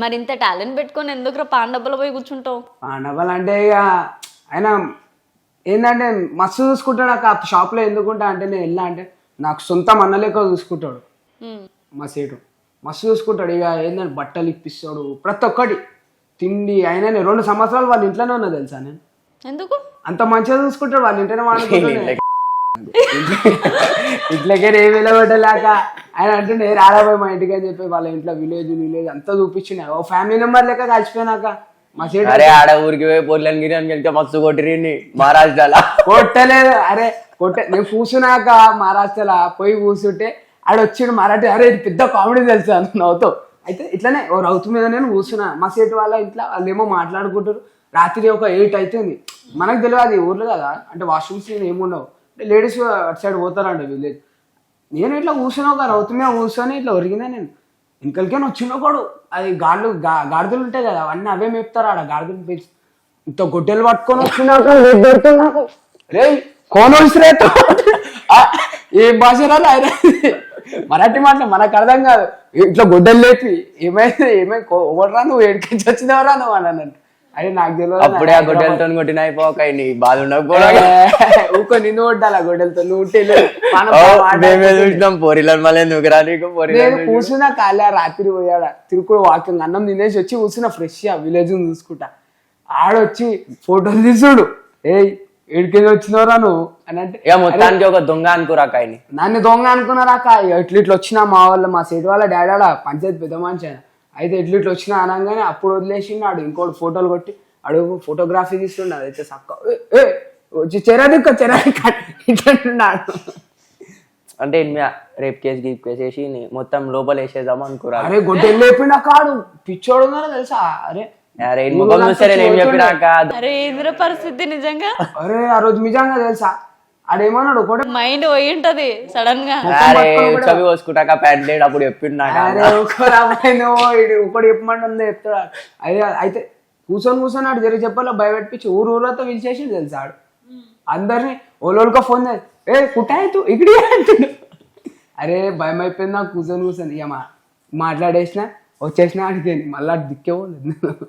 మరి ఇంత టాలెంట్ పెట్టుకొని ఎందుకు పాండబ్బలో పోయి కూర్చుంటావు? పాండవాళ్ళు అంటే ఇక ఆయన ఏంటంటే మస్తు చూసుకుంటాడు అక్క. ఆ షాప్లో ఎందుకుంటా అంటే నేను వెళ్ళా అంటే నాకు సొంతం అన్న లెక్క చూసుకుంటాడు. మా సేటు. మస్తు చూసుకుంటాడు. ఇక ఏంటంటే బట్టలు ఇప్పిస్తాడు. ప్రతి ఒక్కటి తిండి అయినా నేను రెండు సంవత్సరాలు వాళ్ళ ఇంట్లోనే ఉన్నా తెలుసా నేను. ఎందుకు? అంత మంచిగా చూసుకుంటాడు. వాళ్ళ ఇంట్లోనే వాడుకుంటాడు. ఇట్లకే. ఏ వెళ్ళబెట్టలేక ఆయన అంటుండే రారాబాయ్ మా ఇంటికి అని చెప్పి వాళ్ళ ఇంట్లో విలేజ్ విలేజ్ అంతా చూపించిన ఓ ఫ్యామిలీ నెంబర్ లెక్క కలిసిపోయినాక మా సైడ్ అరే ఆడ ఊరికి పోయి పొర్లని గిరి అని వెళ్తే మస్తు కొట్టిరి మహారాష్ట్రలో కొట్టలేదు. అరే కొట్టే నేను కూర్చున్నాక మహారాష్ట్రలో పోయి కూర్చుంటే ఆడ వచ్చిండు మరాఠీ అరే ఇది పెద్ద కామెడీ తెలుసా? అని నవ్వుతావు అయితే ఇట్లనే ఓ రౌతు మీద నేను కూర్చున్నా మా సేటు వాళ్ళ ఇంట్లో వాళ్ళు ఏమో మాట్లాడుకుంటారు రాత్రి ఒక ఎయిట్ అవుతుంది మనకు తెలియదు ఊర్లో కదా. అంటే వాష్రూమ్స్ ఏముండవు. లేడీస్ అటు సైడ్ పోతారండి విలేజ్. నేను ఇట్లా కూర్చున్నా ఒక రౌతు మీద కూర్చొని ఇట్లా ఒరిగినా నేను. ఇంకలికే వచ్చిన ఒకడు అది గాడులు గాడిదలు ఉంటాయి కదా అవన్నీ అవే మేపుతారు ఆడ గాడిదలు పెంచి ఇంత గొడ్డలు పట్టుకొని వచ్చినాక దొరుకుతున్నాకు రే కోన విసిరేతో ఏం భాష రాదు ఆయన మరాఠీ మాట మనకు అర్థం కాదు. ఇట్లా గొడ్డలు లేపి ఏమైంది ఏమై ఎవడరా నువ్వు ఏడికించి వచ్చినవరా నువ్వు అని అన్నట్టు అదే నాకు తెలియదు అప్పుడే ఆ గొడ్డలతో కొట్టిన అయిపోక నీ బాధ ఉండకపోవడం ఊకో నిన్ను కొట్టాలి ఆ గొడ్డలతో? నువ్వు మేమే చూసినాం పోరిలను మళ్ళీ ఎందుకు రా నీకు? నేను కూర్చున్నా కాలే రాత్రి పోయాడ? తిరుకుడు వాకింగ్ అన్నం తినేసి వచ్చి కూర్చున్నా ఫ్రెష్గా విలేజ్ చూసుకుంటా. ఆడొచ్చి ఫోటోలు తీసుడు. ఏయ్ ఏడికెళ్ళి వచ్చినవరా నువ్వు? అని అంటే ఇక మొత్తానికి ఒక దొంగ అనుకురాక ఆయన నన్ను దొంగ అనుకున్నారా అక్క ఇట్లా ఇట్లా వచ్చినా మా వాళ్ళు మా సైడ్ వాళ్ళ డాడీ పంచాయతీ పెద్ద మనిషి ఆయన. అయితే ఇట్లా ఇట్లా వచ్చినా అనగానే అప్పుడు వదిలేసిండు ఆడు. ఇంకోటి ఫోటోలు కొట్టి అడుగు ఫోటోగ్రఫీ తీస్తుండే అదైతే సక్క వచ్చి చెరదిక్క చెరదిక్క ఇట్లా అంటున్నాడు అంటే రేప్ కేసు గీప్ కేసు వేసి మొత్తం లోపల వేసేద్దాం అనుకురా అరే గొడ్డలు లేపిన కాడు. పిచ్చోడు తెలుసా? అరే అరే ఏం చెప్పినాక అరే పరిస్థితి నిజంగా. అరే ఆ రోజు నిజంగా తెలుసా? ఆడేమన్నాడు? ఒకటి మైండ్ పోయి ఉంటది సడన్గా అరే చవి కోసుకుంటాక ప్యాంట్ లేడు అప్పుడు చెప్పిండు నాకు. అరే ఒకటి చెప్పమంటుంది చెప్తాడు? అదే అయితే కూర్చొని కూర్చొని ఆడు జరిగి చెప్పాలో భయపెట్టించి ఊరు ఊరితో పిలిచేసి తెలుసా ఆడు? అందరిని ఓలోళ్ళకో ఫోన్ చేసి ఏ కుట్టాయతు ఇక్కడి అరే భయం అయిపోయింది నాకు కూర్చొని కూర్చొని ఇక మా మాట్లాడేసిన వచ్చేసిన అడిగాను మళ్ళీ దిక్కే పోలేదు.